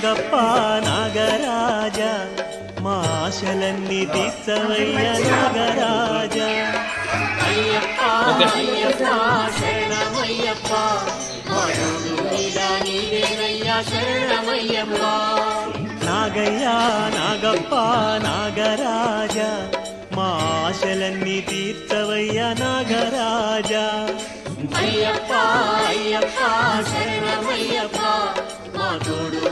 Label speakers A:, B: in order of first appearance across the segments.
A: నాగప్ప నాగరాజ మా ఆశలన్నీ తీర్చవయ్య నాగరాజ. అయ్యప్ప అయ్యప్ప శరణమయ్యప్ప శరణమయ్యప్ప. నాగయ్య నాగప్ప నాగరాజ మా ఆశలన్నీ తీర్చవయ్య నాగరాజ. అయ్యప్ప అయ్యప్ప శరణమయ్యప్ప మా తోడు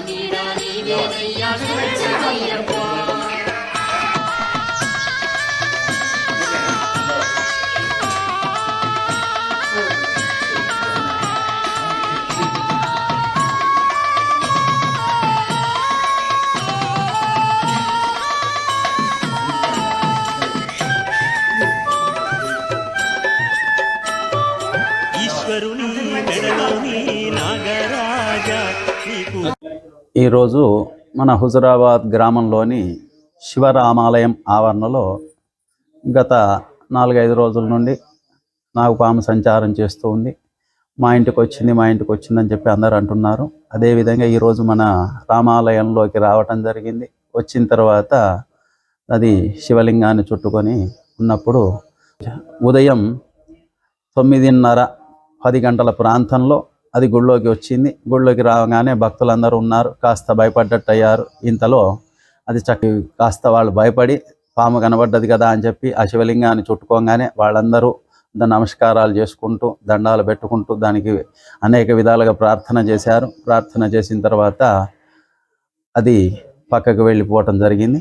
A: ఈశ్వరుని మెడలోని నాగరాజ నీకు
B: ఈరోజు మన హుజరాబాద్ గ్రామంలోని శివరామాలయం ఆవరణలో గత నాలుగైదు రోజుల నుండి నాకు పాము సంచారం చేస్తూ ఉంది. మా ఇంటికి వచ్చింది మా ఇంటికి వచ్చిందని చెప్పి అందరు అంటున్నారు. అదేవిధంగా ఈరోజు మన రామాలయంలోకి రావటం జరిగింది. వచ్చిన తర్వాత అది శివలింగాన్ని చుట్టుకొని ఉన్నప్పుడు ఉదయం తొమ్మిదిన్నర పది గంటల ప్రాంతంలో అది గుళ్ళోకి వచ్చింది. గుళ్ళోకి రాగానే భక్తులందరూ ఉన్నారు. కాస్త భయపడ్డట్టు అయ్యారు ఇంతలో అది చక్క కాస్త వాళ్ళు భయపడి పాము కనబడ్డది కదా అని చెప్పి ఆ శివలింగాన్ని చుట్టుకోగానే వాళ్ళందరూ నమస్కారాలు చేసుకుంటూ దండాలు పెట్టుకుంటూ దానికి అనేక విధాలుగా ప్రార్థన చేశారు. ప్రార్థన చేసిన తర్వాత అది పక్కకు వెళ్ళిపోవటం జరిగింది.